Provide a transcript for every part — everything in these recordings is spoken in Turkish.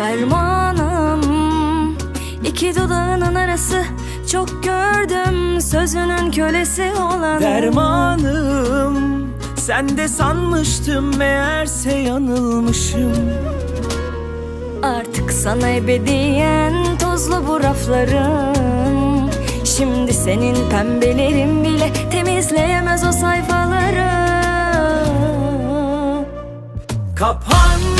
Fermanım iki dudağının arası. Çok gördüm sözünün kölesi olan Dermanım Sen de sanmıştım meğerse yanılmışım. Artık sana ebediyen tozlu bu raflarım Şimdi senin pembelerin bile temizleyemez o sayfaları. Kapandı bu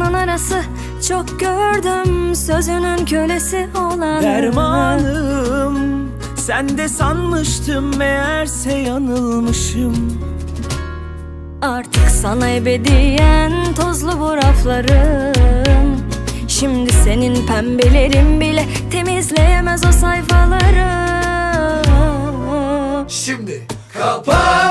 dudağının arası Çok gördüm sözünün kölesi olan Dermanım Sen de sanmıştım meğerse yanılmışım. Artık sana ebediyen tozlu bu raflarım. Şimdi senin pembelerin bile temizleyemez o sayfaları. Şimdi kapandı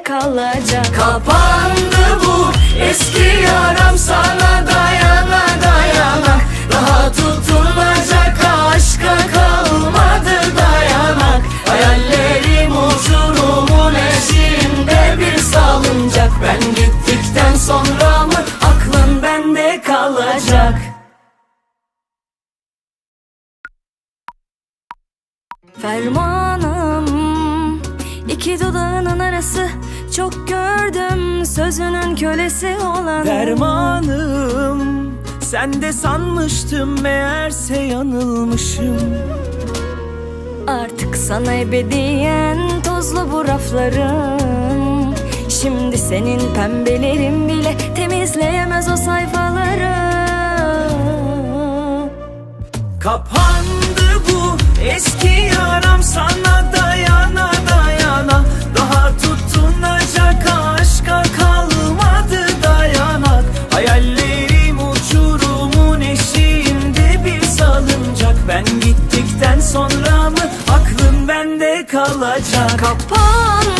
bende kalacak. Kapandı bu eski yaram sana dayana dayana. Daha tutunacak aşka kalmadı dayanak. Hayallerim uçurumun eşiğinde bir salıncak. Ben gittikten sonra mı aklın bende kalacak? Fermanım iki dudağının arası Çok gördüm sözünün kölesi olan. Dermanım Sen de sanmıştım meğerse yanılmışım. Artık sana ebediyen tozlu bu raflarım Şimdi senin pembelerin bile temizleyemez o sayfaları. Kapandı bu eski Ben gittikten sonra mı aklın bende kalacak? Kapan